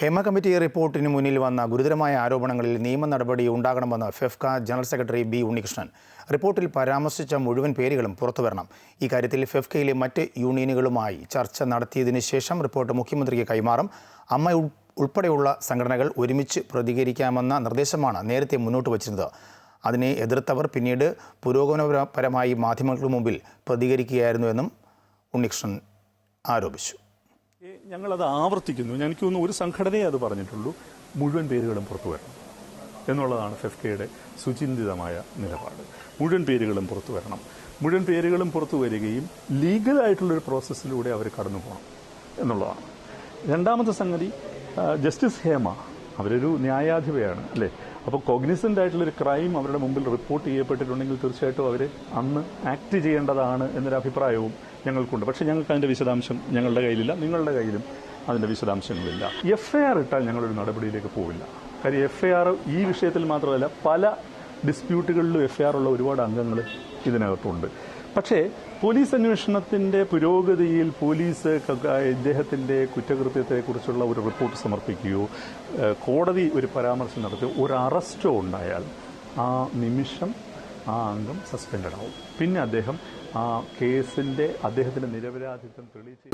Hema committee റിപ്പോർട്ടിന് മുന്നിൽ വന്ന ഗുരുതരമായ ആരോപണങ്ങളിൽ നിയമ നടപടി ഉണ്ടാകണമെന്ന് FEFKA general secretary B Unnikrishnan റിപ്പോർട്ടിൽ പരാമർശിച്ച മുഴുവൻ പേരുകളും പുറത്തുവരണം ഇക്കാര്യത്തിൽ ഫെഫ്കയിലെ മറ്റ് യൂണിയനുകളുമായി ചർച്ച നടത്തിയതിനു ശേഷം റിപ്പോർട്ട് മുഖ്യമന്ത്രിക്ക് കൈമാറും. അമ്മ ഉൾപ്പെടെയുള്ള സംഘടനകൾ ഒരുമിച്ച് പ്രതികരിക്കാമെന്ന നിർദ്ദേശമാണ് നേരത്തെ മുന്നോട്ട് വച്ചിരുന്നത്. അതിനെ എതിർത്തവർ പിന്നീട് പുരോഗമനപരമായി മാധ്യമങ്ങൾക്ക് മുമ്പിൽ പ്രതികരിക്കുകയായിരുന്നുവെന്നും ഉണ്ണികൃഷ്ണൻ ആരോപിച്ചു. ഞങ്ങളത് ആവർത്തിക്കുന്നു. എനിക്ക് തോന്നുന്നു ഒരു സംഘടനയെ അത് പറഞ്ഞിട്ടുള്ളൂ. മുഴുവൻ പേരുകളും പുറത്തു വരണം എന്നുള്ളതാണ് ഫെഫ്കയുടെ സുചിന്തിതമായ നിലപാട്. മുഴുവൻ പേരുകളും പുറത്തു വരണം. മുഴുവൻ പേരുകളും പുറത്തു വരികയും ലീഗലായിട്ടുള്ളൊരു പ്രോസസ്സിലൂടെ അവർ കടന്നു പോകണം എന്നുള്ളതാണ്. രണ്ടാമത്തെ സംഗതി ജസ്റ്റിസ് ഹേമ അവരൊരു ന്യായാധിപയാണ് അല്ലേ? അപ്പോൾ കോഗ്നിസന്റ് ആയിട്ടുള്ളൊരു ക്രൈം അവരുടെ മുമ്പിൽ റിപ്പോർട്ട് ചെയ്യപ്പെട്ടിട്ടുണ്ടെങ്കിൽ തീർച്ചയായിട്ടും അവർ അന്ന് ആക്ട് ചെയ്യേണ്ടതാണ് എന്നൊരു അഭിപ്രായവും ഞങ്ങൾക്കുണ്ട്. പക്ഷേ ഞങ്ങൾക്ക് അതിന്റെ വിശദാംശം ഞങ്ങളുടെ കയ്യിലില്ല നിങ്ങളുടെ കയ്യിലും അതിന്റെ വിശദാംശങ്ങളില്ല. എഫ് ഐ ആർ ഇട്ടാൽ ഞങ്ങളൊരു നടപടിയിലേക്ക് പോവില്ല. കാര്യം എഫ് ഐ ആർ ഈ വിഷയത്തിൽ മാത്രമല്ല പല ഡിസ്പ്യൂട്ടുകളിലും എഫ് ഐ ആർ ഉള്ള ഒരുപാട് അംഗങ്ങൾ ഇതിനകത്തുണ്ട്. പക്ഷേ പോലീസ് അന്വേഷണത്തിന്റെ പുരോഗതിയിൽ പോലീസ് ഇദ്ദേഹത്തിന്റെ കുറ്റകൃത്യത്തെക്കുറിച്ചുള്ള ഒരു റിപ്പോർട്ട് സമർപ്പിക്കുകയോ കോടതി ഒരു പരാമർശം നടത്തുകയോ ഒരു അറസ്റ്റോ ഉണ്ടായാൽ ആ നിമിഷം ആ അംഗം സസ്പെൻഡ് ആവും. പിന്നെ അദ്ദേഹം ആ കേസിന്റെ അദ്ദേഹത്തിന്റെ നിരപരാധിത്വം തെളിയിച്ച്